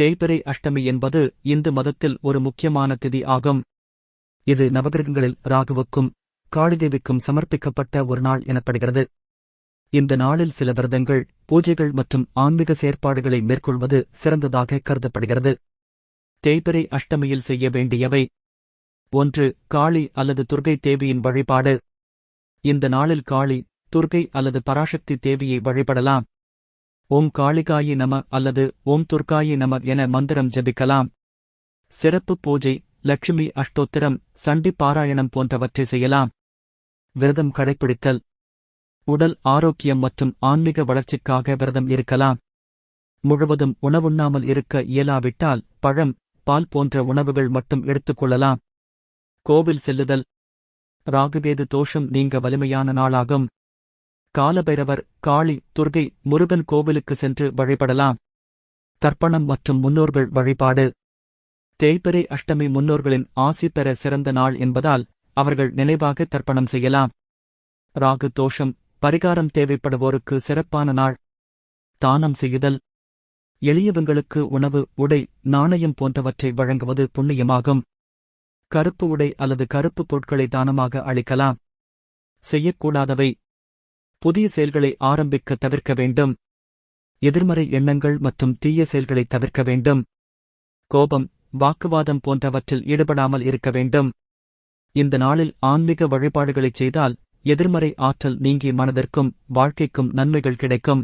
தேய்பிறை அஷ்டமி என்பது இந்து மதத்தில் ஒரு முக்கியமான திதி ஆகும். இது நவகிரகங்களில் ராகுவுக்கும் காளிதேவிக்கும் சமர்ப்பிக்கப்பட்ட ஒரு நாள் எனப்படுகிறது. இந்த நாளில் சில விரதங்கள் பூஜைகள் மற்றும் ஆன்மீக செயற்பாடுகளை மேற்கொள்வது சிறந்ததாக கருதப்படுகிறது. தேய்பிரை அஷ்டமியில் செய்ய வேண்டியவை. ஒன்று காளி அல்லது துர்கை தேவியின் வழிபாடு. இந்த நாளில் காளி துர்கை அல்லது பராசக்தி தேவியை வழிபடலாம். ஓம் காளிகாயி நம அல்லது ஓம் துர்காயி நம என மந்திரம் ஜெபிக்கலாம். சிறப்பு பூஜை லட்சுமி அஷ்டோத்திரம் சண்டி பாராயணம் போன்றவற்றை செய்யலாம். விரதம் கடைபிடித்தல் உடல் ஆரோக்கியம் மற்றும் ஆன்மீக வளர்ச்சிக்காக விரதம் இருக்கலாம். முழுவதும் உணவுண்ணாமல் இருக்க இயலாவிட்டால் பழம் பால் போன்ற உணவுகள் மட்டும் எடுத்துக்கொள்ளலாம் கோவில் செல்லுதல். ராகுவேது தோஷம் நீங்க வலிமையான நாளாகும். காலபைரவர் காளி துர்கை முருகன் கோவிலுக்கு சென்று வழிபடலாம். தர்ப்பணம் மற்றும் முன்னோர்கள் வழிபாடு. தேய்பிறை அஷ்டமி முன்னோர்களின் ஆசி பெற சிறந்த நாள் என்பதால் அவர்கள் நினைவாக தர்ப்பணம் செய்யலாம். ராகு தோஷம் பரிகாரம் தேவைப்படுவோருக்கு சிறப்பான நாள். தானம் செய்யுதல். எளியவங்களுக்கு உணவு உடை நாணயம் போன்றவற்றை வழங்குவது புண்ணியமாகும். கருப்பு உடை அல்லது கருப்பு பொருட்களை தானமாக அளிக்கலாம். செய்யக்கூடாதவை. புதிய செயல்களை ஆரம்பிக்க தவிர்க்க வேண்டும். எதிர்மறை எண்ணங்கள் மற்றும் தீய செயல்களை தவிர்க்க வேண்டும். கோபம் வாக்குவாதம் போன்றவற்றில் ஈடுபடாமல் இருக்க வேண்டும். இந்த நாளில் ஆன்மீக வழிபாடுகளைச் செய்தால் எதிர்மறை ஆற்றல் நீங்கி மனதிற்கும் வாழ்க்கைக்கும் நன்மைகள் கிடைக்கும்.